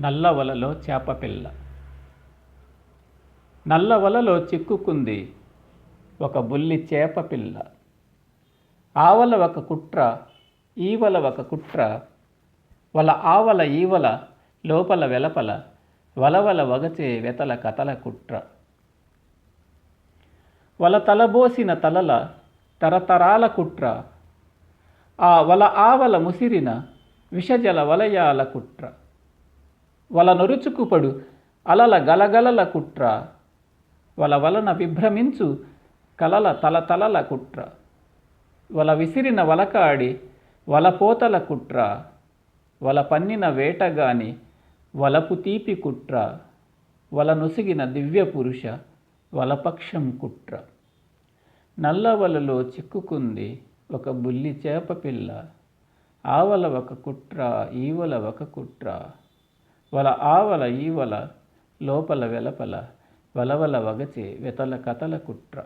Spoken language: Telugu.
నల్లవలలో చేపపిల్ల నల్లవలలో చిక్కుకుంది ఒక బుల్లి చేపపిల్ల ఆవల ఒక కుట్ర ఈవల ఒక కుట్ర. వల ఆవల ఈవల లోపల వెలపల వలవల వగచే వెతల కతల కుట్ర. వల తలబోసిన తలల తరతరాల కుట్ర. ఆ వల ఆవల ముసిరిన విషజల వలయాల కుట్ర. వల నొరుచుకుపడు అలల గలగలల కుట్ర. వల వలన విభ్రమించు కలల తలతలల కుట్ర. వల విసిరిన వలకాడి వలపోతల కుట్ర. వల పన్నిన వేటగాని వలపు తీపి కుట్ర. వల నొసిగిన దివ్య పురుష వలపక్షం కుట్ర. నల్లవలలో చిక్కుకుంది ఒక బుల్లి చేప పిల్ల. ఆవల ఒక కుట్ర ఈవల ఒక కుట్ర. వల ఆవల ఈవల లోపల వెలపల వలవల వగచే వెతల కథల కుట్ర.